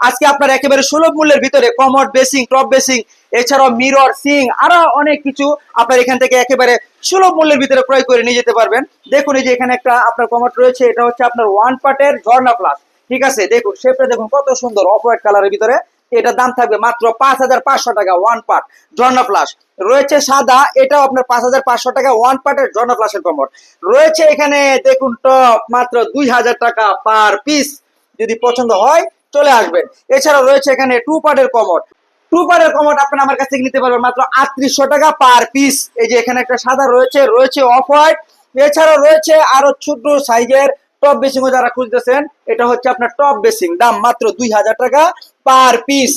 আজকে আপনার একেবারে সুলভ মূল্যের ভিতরে কমোড বেসিং টপ বেসিং এছাড়াও মিরর সিং আরও অনেক কিছু আপনার এখান থেকে একেবারে সুলভ মূল্যের ভিতরে ক্রয় করে নিয়ে যেতে পারবেন। দেখুন এই যে এখানে একটা আপনার কমোড রয়েছে, এটা হচ্ছে আপনার ওয়ান পার্টের ঝর্ণা প্লাস ঠিক আছে? দেখুন শেপটা দেখুন কত সুন্দর অফ হোয়াইট কালারের ভিতরে। এটার দাম থাকবে মাত্র পাঁচ হাজার পাঁচশো টাকা ওয়ান পার্ট ঝর্ণা প্লাস রয়েছে সাদা, এটাও আপনার পাঁচ হাজার পাঁচশো টাকা ওয়ান পার্টের ঝর্ণা প্লাসের কমোড রয়েছে এখানে, দেখুন টপ মাত্র দুই হাজার টাকা পার পিস যদি পছন্দ হয় চলে আসবেন এছাড়াও রয়েছে এখানে টু পার্টের কমোড টু পার্টের কমোড আপনার আমার কাছ থেকে নিতে পারবেন মাত্র আটত্রিশশো টাকা পার পিস এই যে এখানে একটা সাদা রয়েছে রয়েছে অফ হোয়াইট এছাড়াও রয়েছে আরও ছোট সাইজের টপ বেসিং যারা খুঁজতেছেন, এটা হচ্ছে আপনার টপ বেসিং দাম মাত্র দুই হাজার টাকা পার পিস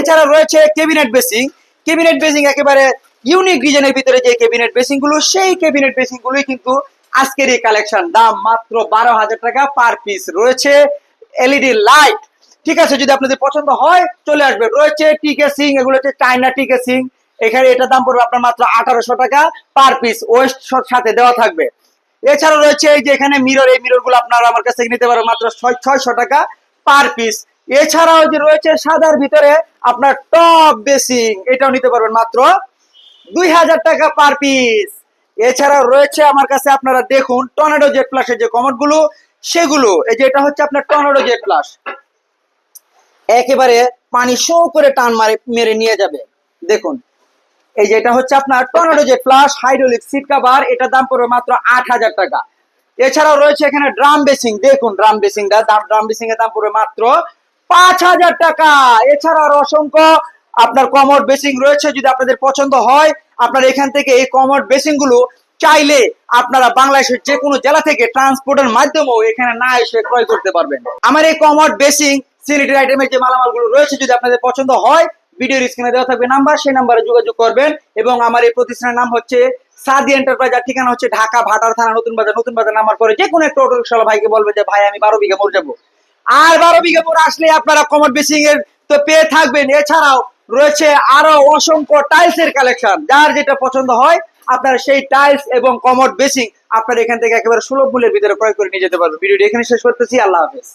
এছাড়া রয়েছে কেবিনেট বেসিং কেবিনেট বেসিং একেবারে ইউনিক ডিজাইনের ভিতরে যে কেবিনেট বেসিংগুলো, সেই কেবিনেট বেসিং গুলোই কিন্তু আজকের এই কালেকশন দাম মাত্র বারো হাজার টাকা পার পিস রয়েছে এলইডি লাইট ঠিক আছে, যদি আপনাদের পছন্দ হয়, চলে আসবে রয়েছে টিকে সিং এগুলো হচ্ছে চাইনা টিকে সিং এখানে এটা দাম পড়বে আপনার মাত্র আঠারোশো টাকা পার পিস ওয়েস্ট সাথে দেওয়া থাকবে। এছাড়া রয়েছে এই যে এখানে মিরর এই মিররগুলো আপনারা আমার কাছ নিতে পারবেন মাত্র ছয় ছয়শো টাকা পার পিস এছাড়াও যে রয়েছে সাদার ভিতরে আপনার টপ বেসিং এটাও নিতে পারবেন মাত্র দুই হাজার টাকা পার পিস এছাড়াও রয়েছে আমার কাছে আপনারা দেখুন টর্নেডো জেট প্লাসের যে কমোডগুলো সেগুলো, এই যে এটা হচ্ছে আপনার টর্নেডো জেট প্লাস একেবারে পানি শো করে টান মারে, মেরে নিয়ে যাবে। দেখুন, এই যে এটা হচ্ছে আপনার tornado jet plus hydraulic seat cover, এটার দাম পড়বে মাত্র আট হাজার টাকা। এছাড়াও রয়েছে এখানে ড্রাম বেসিং, দেখুন ড্রাম বেসিং দাম ড্রাম বেসিং এর দাম পড়বে মাত্র পাঁচ হাজার টাকা। এছাড়া আরও অসংখ্য আপনার কমোড বেসিং রয়েছে, যদি আপনাদের পছন্দ হয়, আপনার এখান থেকে এই কমোড বেসিংগুলো চাইলে আপনারা বাংলাদেশের যে কোনো জেলা থেকে ট্রান্সপোর্টের মাধ্যমেও এখানে না এসে ক্রয় করতে পারবেন। আমার এই কমোড বেসিং সিলিটারি আইটেমের যে মালামালগুলো রয়েছে, যদি আপনাদের পছন্দ হয়, ভিডিওর স্ক্রিনে দেওয়া থাকবে নাম্বার সেই নাম্বারে যোগাযোগ করবেন এবং আমার এই প্রতিষ্ঠানের নাম হচ্ছে সাদি এন্টারপ্রাইজ আর ঠিকানা হচ্ছে ঢাকা ভাটার থানা, নতুন বাজার নতুন বাজার নাম্বার পরে যে কোনো একটা অটো রিক্সাওয়ালা ভাইকে বলবে যে, ভাই, আমি বারো বিঘা মোর যাব। আর বারো বিঘা মোর আসলে আপনারা কমর বেসিং এর তো পেয়ে থাকবেন। এছাড়াও রয়েছে আরও অসংখ্য টাইলস এর কালেকশন যার যেটা পছন্দ হয়, আপনারা সেই টাইলস এবং কমোড বেসিং আপনারা এখান থেকে একেবারে সুলভ মূল্যের ভিতরে ক্রয় করে নিয়ে যেতে পারবেন। ভিডিওটি এখানে শেষ করতেছি। আল্লাহ হাফেজ।